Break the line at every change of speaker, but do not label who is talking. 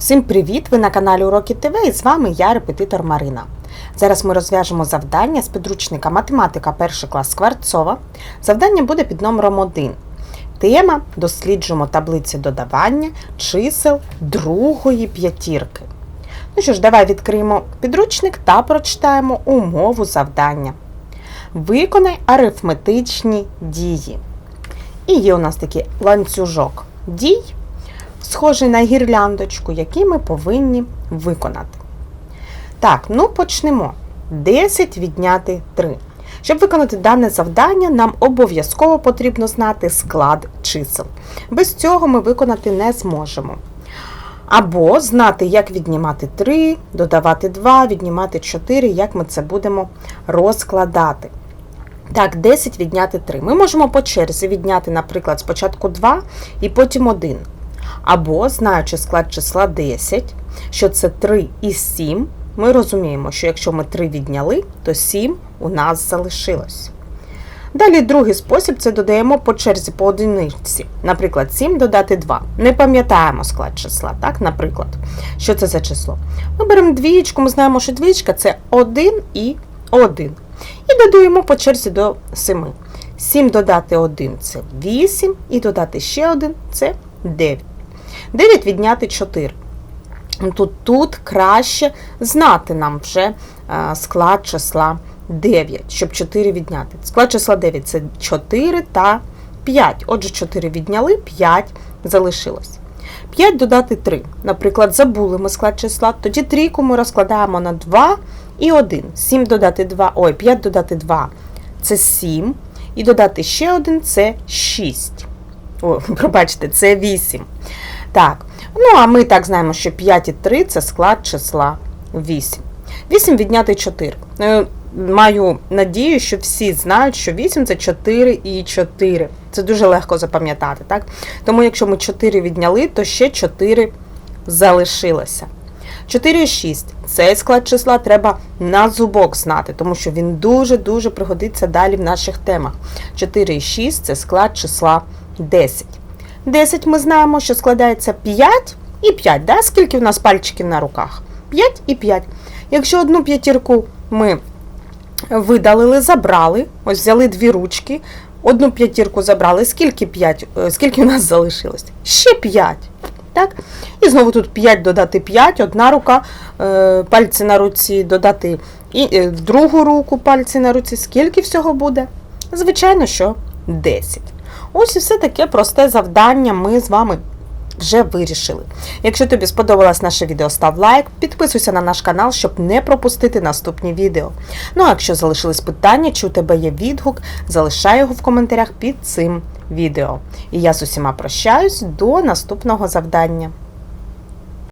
Всім привіт! Ви на каналі Уроки ТВ і з вами я, репетитор Марина. Зараз ми розв'яжемо завдання з підручника Математика 1 клас Скворцова. Завдання буде під номером 1. Тема Досліджуємо таблиці додавання чисел другої п'ятірки. Ну що ж, давай відкриємо підручник та прочитаємо умову завдання. Виконай арифметичні дії. І є у нас такий ланцюжок дій схожий на гірляндочку, які ми повинні виконати. Так, ну почнемо. 10 відняти 3. Щоб виконати дане завдання, нам обов'язково потрібно знати склад чисел. Без цього ми виконати не зможемо. Або знати, як віднімати 3, додавати 2, віднімати 4, як ми це будемо розкладати. Так, 10 відняти 3. Ми можемо по черзі відняти, наприклад, спочатку 2 і потім 1. Або, знаючи склад числа 10, що це 3 і 7, ми розуміємо, що якщо ми 3 відняли, то 7 у нас залишилось. Далі другий спосіб це додаємо по черзі по одиниці. Наприклад, 7 додати 2. Не пам'ятаємо склад числа, так, наприклад. Що це за число? Ми беремо двієчку, ми знаємо, що двічка це 1 і 1. І додаємо по черзі до 7. 7 додати 1 це 8, і додати ще 1 це 9. 9 відняти 4. Тут, тут краще знати нам вже е, склад числа 9, щоб 4 відняти. Склад числа 9 це 4 та 5. Отже, 4 відняли, 5 залишилось. 5 додати 3. Наприклад, забули ми склад числа, тоді трійку ми розкладаємо на 2 і 1. 7 додати 2, ой, 5 додати 2 це 7. І додати ще 1 це 6. О, пробачте, це 8. Так, ну а ми так знаємо, що 5 і 3 це склад числа 8. 8 відняти 4. Е, Маю надію, що всі знають, що 8 це 4 і 4. Це дуже легко запам'ятати, так? Тому якщо ми 4 відняли, то ще 4 залишилося. 4 і 6. Цей склад числа треба на зубок знати, тому що він дуже-дуже пригодиться далі в наших темах. 4 і 6 це склад числа 10. 10 ми знаємо, що складається 5 і 5. Да? Скільки в нас пальчиків на руках? 5 і 5. Якщо одну п'ятірку ми видалили, забрали, ось взяли дві ручки, одну п'ятірку забрали, скільки 5, скільки у нас залишилось? Ще 5. Так? І знову тут 5 додати 5, одна рука, е, пальці на руці додати і е, другу руку пальці на руці. Скільки всього буде? Звичайно, що 10. Ось і все таке просте завдання ми з вами вже вирішили. Якщо тобі сподобалось наше відео, став лайк, підписуйся на наш канал, щоб не пропустити наступні відео. Ну а якщо залишились питання, чи у тебе є відгук, залишай його в коментарях під цим відео. І я з усіма прощаюсь до наступного завдання.